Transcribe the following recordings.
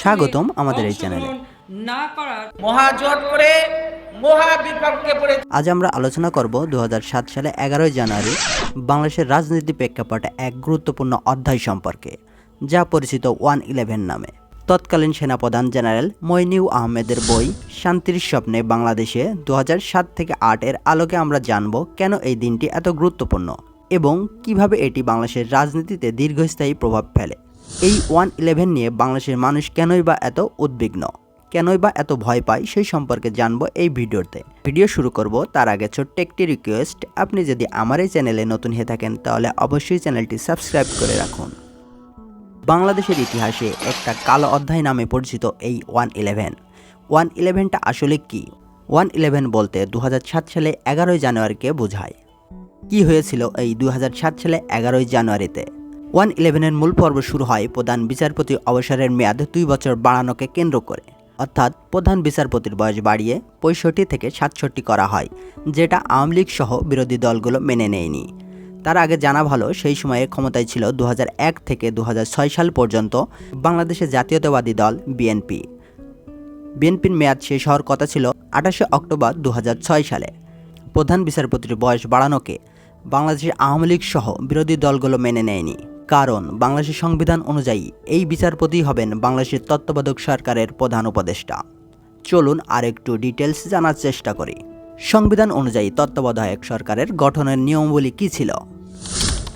স্বাগতম আমাদের এই চ্যানেলে। না করার মহাজোট করে মহা বিপক্ষে পড়ে আজ আমরা আলোচনা করব দু হাজার সাত সালে এগারোই জানুয়ারি বাংলাদেশের রাজনীতি প্রেক্ষাপটে এক গুরুত্বপূর্ণ অধ্যায় সম্পর্কে যা পরিচিত ওয়ান ইলেভেন নামে। তৎকালীন সেনাপ্রধান জেনারেল মইনিউ আহমেদের বই শান্তির স্বপ্নে বাংলাদেশে দু সাত থেকে আট এর আলোকে আমরা জানব কেন এই দিনটি এত গুরুত্বপূর্ণ এবং কীভাবে এটি বাংলাদেশের রাজনীতিতে দীর্ঘস্থায়ী প্রভাব ফেলে। এই ওয়ান ইলেভেন নিয়ে বাংলাদেশের মানুষ কেনই বা এত উদ্বিগ্ন? কেনই বা এত ভয় পায়? সেই সম্পর্কে জানব এই ভিডিওতে। ভিডিও শুরু করব তার আগে ছোট্ট একটি রিকোয়েস্ট আপনি যদি আমার এই চ্যানেলে নতুন হয়ে থাকেন, তাহলে অবশ্যই চ্যানেলটি সাবস্ক্রাইব করে রাখুন। বাংলাদেশের ইতিহাসে একটা কালো অধ্যায় নামে পরিচিত এই ওয়ান ইলেভেন। ওয়ান ইলেভেনটা আসলে কি? ওয়ান ইলেভেন বলতে দু হাজার সাত সালে এগারোই জানুয়ারিকে বোঝায়। কি হয়েছিল এই দু হাজার সাত সালে এগারোই জানুয়ারিতে? ওয়ান ইলেভেনের মূল পর্ব শুরু হয় প্রধান বিচারপতি অবসরের মেয়াদ দুই বছর বাড়ানোকে কেন্দ্র করে। অর্থাৎ প্রধান বিচারপতির বয়স বাড়িয়ে পঁয়ষট্টি থেকে সাতষট্টি করা হয়, যেটা আওয়ামী লীগ সহ বিরোধী দলগুলো মেনে নেয়নি। তার আগে জানা ভালো, সেই সময়ে ক্ষমতায় ছিল দু হাজার এক থেকে দু হাজার ছয় সাল পর্যন্ত বাংলাদেশের জাতীয়তাবাদী দল বিএনপি। বিএনপির মেয়াদ শেষ হওয়ার কথা ছিল আঠাশে অক্টোবর দু হাজার ছয় সালে। প্রধান বিচারপতির বয়স বাড়ানোকে বাংলাদেশের আওয়ামী লীগ সহ বিরোধী দলগুলো মেনে নেয়নি। কারণ বাংলাদেশের সংবিধান অনুযায়ী এই বিচারপতি হবেন বাংলাদেশের তত্ত্বাবধায়ক সরকারের প্রধান উপদেষ্টা। চলুন আর একটু ডিটেলস জানার চেষ্টা করি। সংবিধান অনুযায়ী তত্ত্বাবধায়ক সরকারের গঠনের নিয়মাবলী কী ছিল?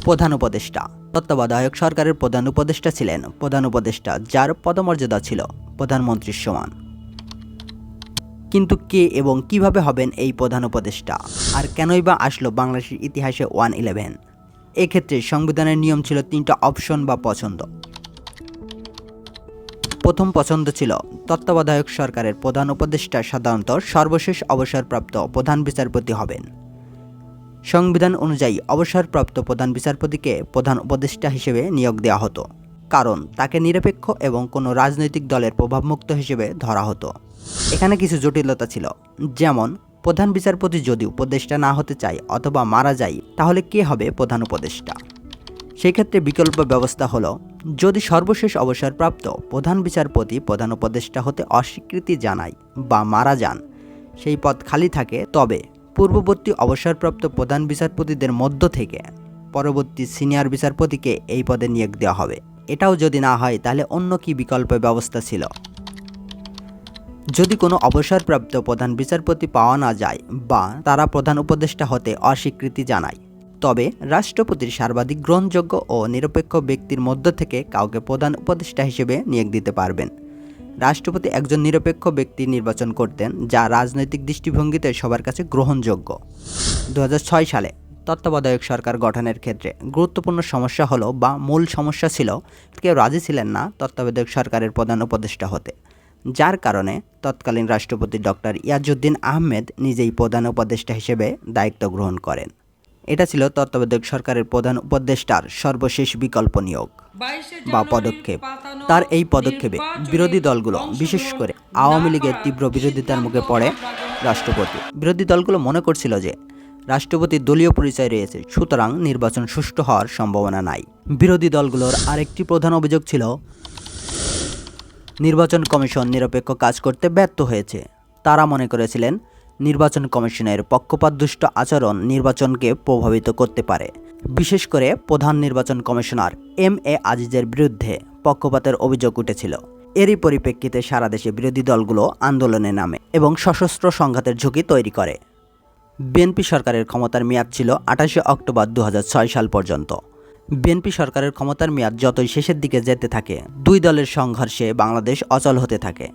প্রধান উপদেষ্টা। তত্ত্বাবধায়ক সরকারের প্রধান উপদেষ্টা ছিলেন। প্রধান উপদেষ্টা যার পদমর্যাদা ছিল প্রধানমন্ত্রীর সমান। কিন্তু কে এবং কীভাবে হবেন এই প্রধান উপদেষ্টা? আর কেনই বা আসলো বাংলাদেশের ইতিহাসে ওয়ান ইলেভেন? এক্ষেত্রে সংবিধানের নিয়ম ছিল তিনটা অপশন বা পছন্দ। প্রথম পছন্দ ছিল তত্ত্বাবধায়ক সরকারের প্রধান উপদেষ্টা সাধারণত সর্বশেষ অবসরপ্রাপ্ত প্রধান বিচারপতি হবেন। সংবিধান অনুযায়ী অবসরপ্রাপ্ত প্রধান বিচারপতিকে প্রধান উপদেষ্টা হিসেবে নিয়োগ দেওয়া হতো, কারণ তাকে নিরপেক্ষ এবং কোনো রাজনৈতিক দলের প্রভাবমুক্ত হিসেবে ধরা হতো। এখানে কিছু জটিলতা ছিল, যেমন প্রধান বিচারপতি যদি উপদেষ্টা না হতে চায় অথবা মারা যায়, তাহলে কে হবে প্রধান উপদেষ্টা? সেই ক্ষেত্রে বিকল্প ব্যবস্থা হলো, যদি সর্বশেষ অবসরপ্রাপ্ত প্রধান বিচারপতি প্রধান উপদেষ্টা হতে অস্বীকৃতি জানায় বা মারা যান, সেই পদ খালি থাকে, তবে পূর্ববর্তী অবসরপ্রাপ্ত প্রধান বিচারপতিদের মধ্য থেকে পরবর্তী সিনিয়র বিচারপতিকে এই পদে নিয়োগ দেওয়া হবে। এটাও যদি না হয়, তাহলে অন্য কি বিকল্প ব্যবস্থা ছিল? যদি কোনো অবসরপ্রাপ্ত প্রধান বিচারপতি পাওয়া না যায় বা তারা প্রধান উপদেষ্টা হতে অস্বীকৃতি জানায়, তবে রাষ্ট্রপতির সর্বাধিক গ্রহণযোগ্য ও নিরপেক্ষ ব্যক্তির মধ্য থেকে কাউকে প্রধান উপদেষ্টা হিসেবে নিয়োগ দিতে পারবেন। রাষ্ট্রপতি একজন নিরপেক্ষ ব্যক্তি নির্বাচন করতেন, যা রাজনৈতিক দৃষ্টিভঙ্গিতে সবার কাছে গ্রহণযোগ্য। দু হাজার ছয় সালে তত্ত্বাবধায়ক সরকার গঠনের ক্ষেত্রে গুরুত্বপূর্ণ সমস্যা হলো বা মূল সমস্যা ছিল, কেউ রাজি ছিলেন না তত্ত্বাবধায়ক সরকারের প্রধান উপদেষ্টা হতে। যার কারণে তৎকালীন রাষ্ট্রপতি ডক্টর ইয়াজউদ্দিন আহমেদ নিজেই প্রধান উপদেষ্টা হিসেবে দায়িত্ব গ্রহণ করেন। এটা ছিল তত্ত্বাবধায়ক সরকারের প্রধান উপদেষ্টার সর্বশেষ বিকল্প নিয়োগ বা পদক্ষেপ। তার এই পদক্ষেপে বিরোধী দলগুলো বিশেষ করে আওয়ামী লীগের তীব্র বিরোধিতার মুখে পড়ে রাষ্ট্রপতি। বিরোধী দলগুলো মনে করছিল যে রাষ্ট্রপতি দলীয় পরিচয় রয়েছে সুতরাং নির্বাচন সুষ্ঠু হওয়ার সম্ভাবনা নাই। বিরোধী দলগুলোর আরেকটি প্রধান অভিযোগ ছিল নির্বাচন কমিশন নিরপেক্ষ কাজ করতে ব্যর্থ হয়েছে। তারা মনে করেছিলেন, নির্বাচন কমিশনের পক্ষপাতদুষ্ট আচরণ নির্বাচনকে প্রভাবিত করতে পারে। বিশেষ করে প্রধান নির্বাচন কমিশনার এম এ আজিজের বিরুদ্ধে পক্ষপাতের অভিযোগ উঠেছিল। এরই পরিপ্রেক্ষিতে সারা দেশে বিরোধী দলগুলো আন্দোলনে নামে এবং সশস্ত্র সংঘাতের ঝুঁকি তৈরি করে। বিএনপি সরকারের ক্ষমতার মেয়াদ ছিল আঠাশে অক্টোবর দু হাজার ছয় সাল পর্যন্ত। বিএনপি সরকারের ক্ষমতার মেয়াদ যতই শেষের দিকে যেতে থাকে, দুই দলের সংঘর্ষে বাংলাদেশ অচল হতে থাকে।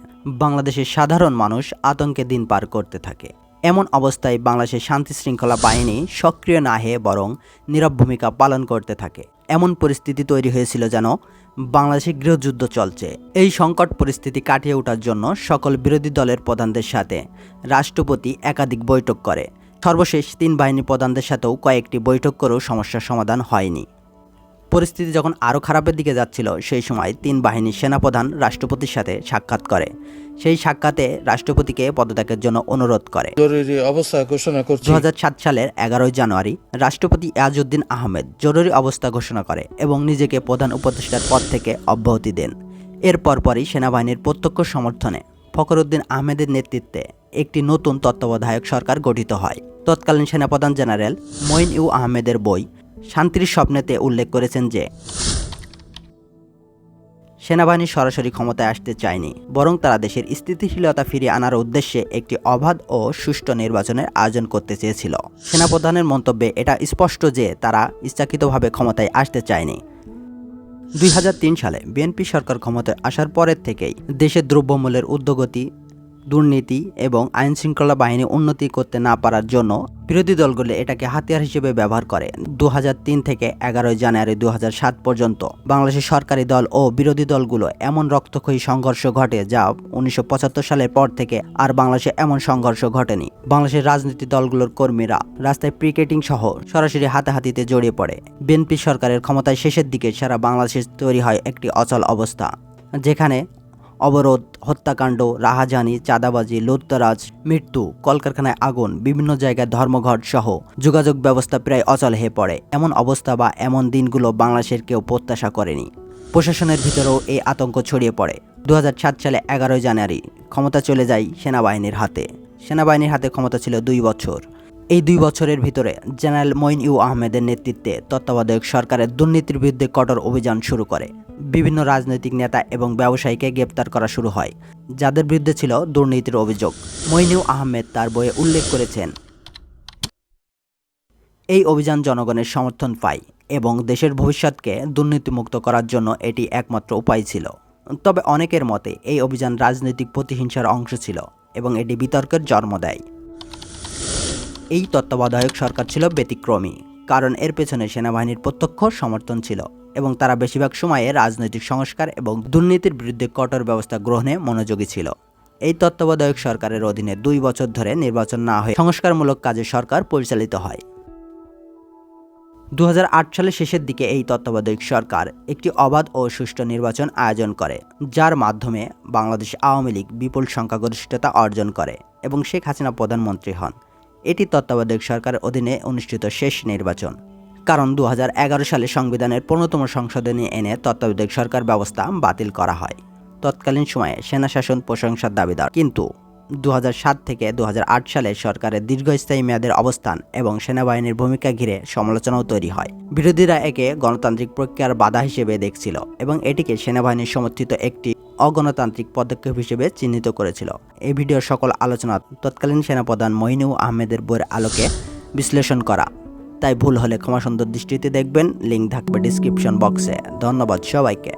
বাংলাদেশের সাধারণ মানুষ আতঙ্কে দিন পার করতে থাকে। এমন অবস্থায় বাংলাদেশের শান্তি শৃঙ্খলা বাহিনী সক্রিয় না হয়ে বরং নীরব ভূমিকা পালন করতে থাকে। এমন পরিস্থিতি তৈরি হয়েছিল যেন বাংলাদেশে গৃহযুদ্ধ চলছে। এই সংকট পরিস্থিতি কাটিয়ে ওঠার জন্য সকল বিরোধী দলের প্রধানদের সাথে রাষ্ট্রপতি একাধিক বৈঠক করে। সর্বশেষ তিন বাহিনী প্রধানদের সাথেও কয়েকটি বৈঠক করেও সমস্যার সমাধান হয়নি। পরিস্থিতি যখন আরও খারাপের দিকে যাচ্ছিল সেই সময় তিন বাহিনীর সেনাপ্রধান রাষ্ট্রপতির সাথে সাক্ষাৎ করে। সেই সাক্ষাতে রাষ্ট্রপতিকে পদত্যাগের জন্য অনুরোধ করে। জরুরি অবস্থা ঘোষণা করছি। দু সালের এগারোই জানুয়ারি রাষ্ট্রপতি ইয়াজউদ্দিন আহমেদ জরুরি অবস্থা ঘোষণা করে এবং নিজেকে প্রধান উপদেষ্টার পদ থেকে অব্যাহতি দেন। এর পরপরই সেনাবাহিনীর প্রত্যক্ষ সমর্থনে ফখরুদ্দিন আহমেদের নেতৃত্বে একটি নতুন তত্ত্বাবধায়ক সরকার গঠিত হয়। তৎকালীন সেনাপ্রধান জেনারেল মঈন ইউ আহমেদের বই শান্তির স্বপ্নেতে উল্লেখ করেছেন যে, সেনাবাহিনী সরাসরি ক্ষমতায় আসতে চায়নি, বরং তারা দেশের স্থিতিশীলতা ফিরিয়ে আনার উদ্দেশ্যে একটি অবাধ ও সুষ্ঠু নির্বাচনের আয়োজন করতে চেয়েছিল। সেনাপ্রধানের মন্তব্যে এটা স্পষ্ট যে তারা ইচ্ছাকৃতভাবে ক্ষমতায় আসতে চায়নি। দুই হাজার তিন সালে বিএনপি সরকার ক্ষমতায় আসার পরের থেকেই দেশের দ্রব্যমূল্যের ঊর্ধ্বগতি দুর্নীতি এবং আইন শৃঙ্খলা বাহিনী উন্নতি করতে না পারার জন্য বিরোধী দলগুলি এটাকে হাতিয়ার হিসেবে ব্যবহার করে। দু হাজার তিন থেকে এগারোই জানুয়ারি দু হাজার সাত পর্যন্ত বাংলাদেশের সরকারি দল ও বিরোধী দলগুলো এমন রক্তক্ষয়ী সংঘর্ষ ঘটে যা উনিশশো পঁচাত্তর সালের পর থেকে আর বাংলাদেশে এমন সংঘর্ষ ঘটেনি। বাংলাদেশের রাজনীতি দলগুলোর কর্মীরা রাস্তায় ক্রিকেটিং সহ সরাসরি হাতাহাতিতে জড়িয়ে পড়ে। বিএনপি সরকারের ক্ষমতায় শেষের দিকে সারা বাংলাদেশে তৈরি হয় একটি অচল অবস্থা, যেখানে অবরোধ, হত্যাকাণ্ড, রাহাজানি, চাঁদাবাজি, লুটতরাজ, মৃত্যু, কলকারখানায় আগুন, বিভিন্ন জায়গায় ধর্মঘট সহ যোগাযোগ ব্যবস্থা প্রায় অচল হয়ে পড়ে। এমন অবস্থা বা এমন দিনগুলো বাংলাদেশের কেউ প্রত্যাশা করেনি। প্রশাসনের ভিতরেও এই আতঙ্ক ছড়িয়ে পড়ে। দু হাজার সাত সালে এগারোই জানুয়ারি ক্ষমতা চলে যায় সেনাবাহিনীর হাতে। সেনাবাহিনীর হাতে ক্ষমতা ছিল দুই বছর। এই দুই বছরের ভিতরে জেনারেল মঈন ইউ আহমেদের নেতৃত্বে তত্ত্বাবধায়ক সরকারের দুর্নীতির বিরুদ্ধে কঠোর অভিযান শুরু করে। বিভিন্ন রাজনৈতিক নেতা এবং ব্যবসায়ীকে গ্রেপ্তার করা শুরু হয়, যাদের বিরুদ্ধে ছিল দুর্নীতির অভিযোগ। মইনিউ আহমেদ তার বইয়ে উল্লেখ করেছেন, এই অভিযান জনগণের সমর্থন পায় এবং দেশের ভবিষ্যৎকে দুর্নীতিমুক্ত করার জন্য এটি একমাত্র উপায় ছিল। তবে অনেকের মতে এই অভিযান রাজনৈতিক প্রতিহিংসার অংশ ছিল এবং এটি বিতর্কের জন্ম দেয়। এই তত্ত্বাবধায়ক সরকার ছিল ব্যতিক্রমী, কারণ এর পেছনে সেনাবাহিনীর প্রত্যক্ষ সমর্থন ছিল এবং তারা বেশিরভাগ সময়ে রাজনৈতিক সংস্কার এবং দুর্নীতির বিরুদ্ধে কঠোর ব্যবস্থা গ্রহণে মনোযোগী ছিল। এই তত্ত্বাবধায়ক সরকারের অধীনে দুই বছর ধরে নির্বাচন না হয়ে সংস্কারমূলক কাজে সরকার পরিচালিত হয়। দু হাজার আট সালের শেষের দিকে এই তত্ত্বাবধায়ক সরকার একটি অবাধ ও সুষ্ঠু নির্বাচন আয়োজন করে, যার মাধ্যমে বাংলাদেশ আওয়ামী লীগ বিপুল সংখ্যাগরিষ্ঠতা অর্জন করে এবং শেখ হাসিনা প্রধানমন্ত্রী হন। এটি তত্ত্বাবধায়ক সরকারের অধীনে অনুষ্ঠিত শেষ নির্বাচন। কারণ দু হাজার এগারো সালে সংবিধানের পনেরোতম সংশোধনী এনে তত্ত্বাবধায়ক সরকার ব্যবস্থা বাতিল করা হয়। তৎকালীন সময়ে সেনাশাসন প্রশংসার দাবিদার। কিন্তু দু হাজার সাত থেকে দু হাজার আট সালে সরকারের দীর্ঘস্থায়ী মেয়াদের অবস্থান এবং সেনাবাহিনীর ভূমিকা ঘিরে সমালোচনাও তৈরি হয়। বিরোধীরা একে গণতান্ত্রিক প্রক্রিয়ার বাধা হিসেবে দেখছিল এবং এটিকে সেনাবাহিনীর সমর্থিত একটি অগণতান্ত্রিক পদক্ষেপ হিসেবে চিহ্নিত করেছিল। এই ভিডিওর সকল আলোচনা তৎকালীন সেনাপ্রধান মইনু আহমেদের বইয়ের আলোকে বিশ্লেষণ করা। তাই ভুল হলে ক্ষমা সুন্দর দৃষ্টিতে দেখবেন লিঙ্ক থাকবে ডিসক্রিপশন বক্সে। ধন্যবাদ সবাইকে।